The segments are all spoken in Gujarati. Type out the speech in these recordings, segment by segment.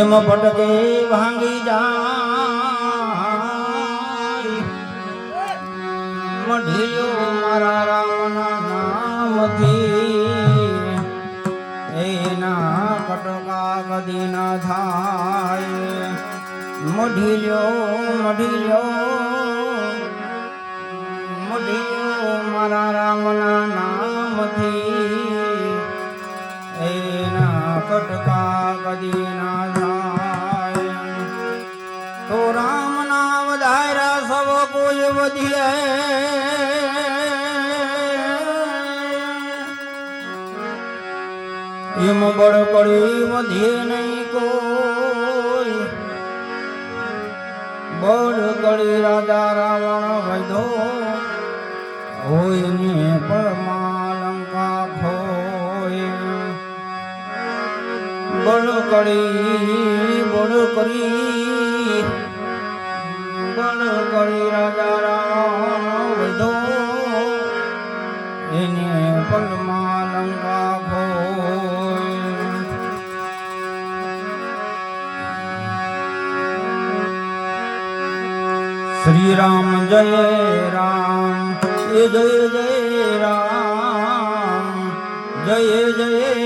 એમ પટકે ભાંગી જાય. મઢિયો મારા રામના નામથી એના કટકા કદી ન થાય. મઢિયો મઢિયો મઢિયો મારા રામના નામથી કટકા કદી ના થાય તો રામ નામ વધાર્યા સવ કોઈ વધીએ એમ બળ પડી વધીએ નહીં કોઈ બળ કરી રાજા રાવણ વૈધો હોય ને પરમાલંકા બળ કરી બળ કરી. બળ કરી રાજા રામ વધો એને પલમાં લંકા ખોય શ્રી રામ જય રામ જય જય રામ, જય જય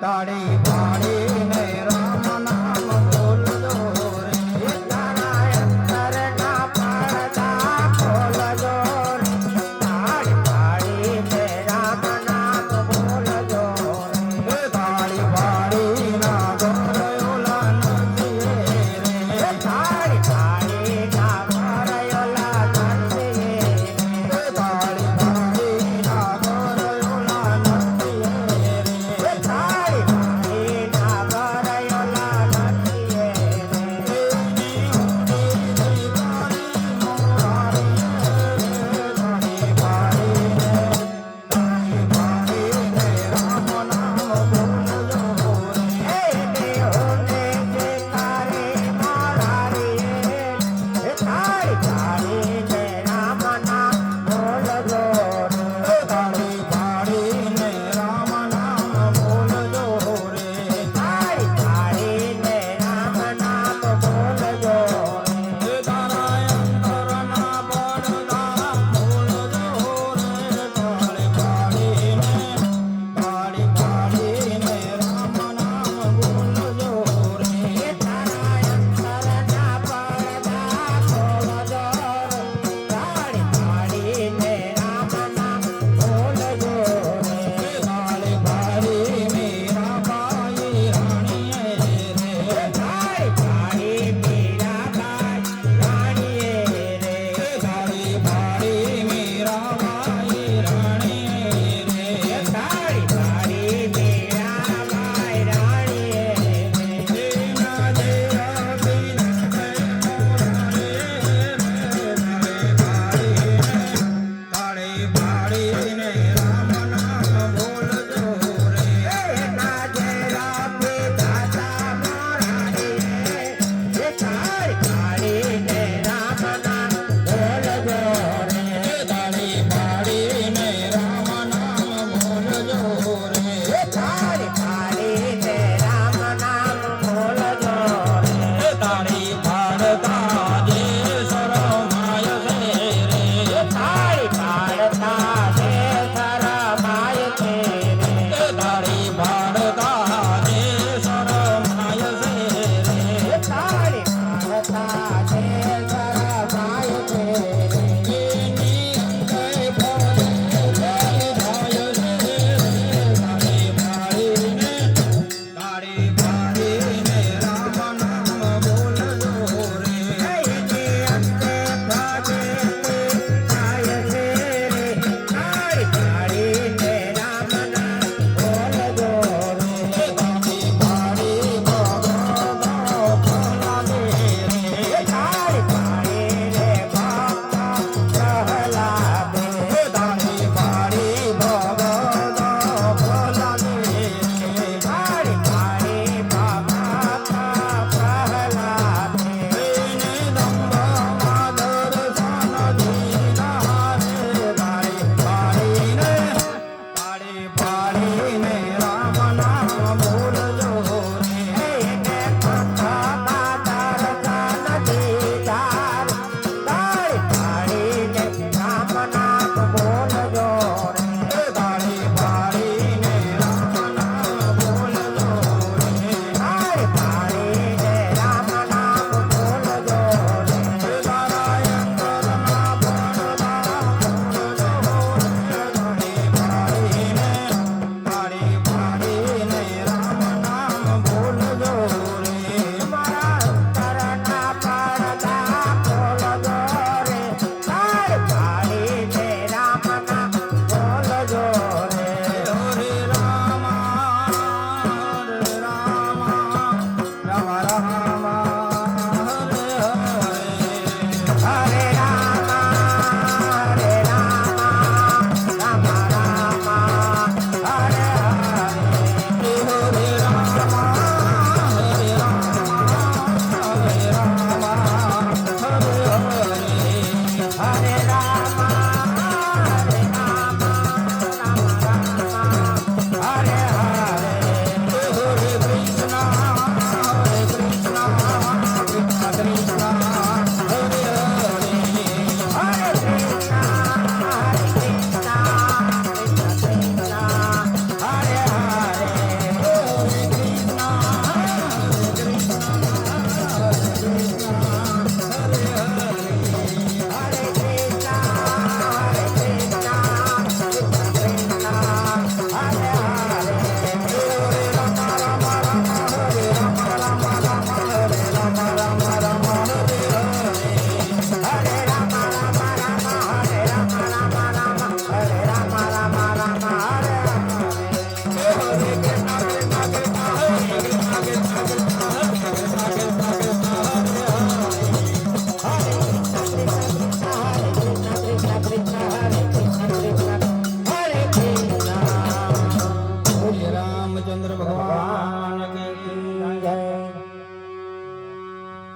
大力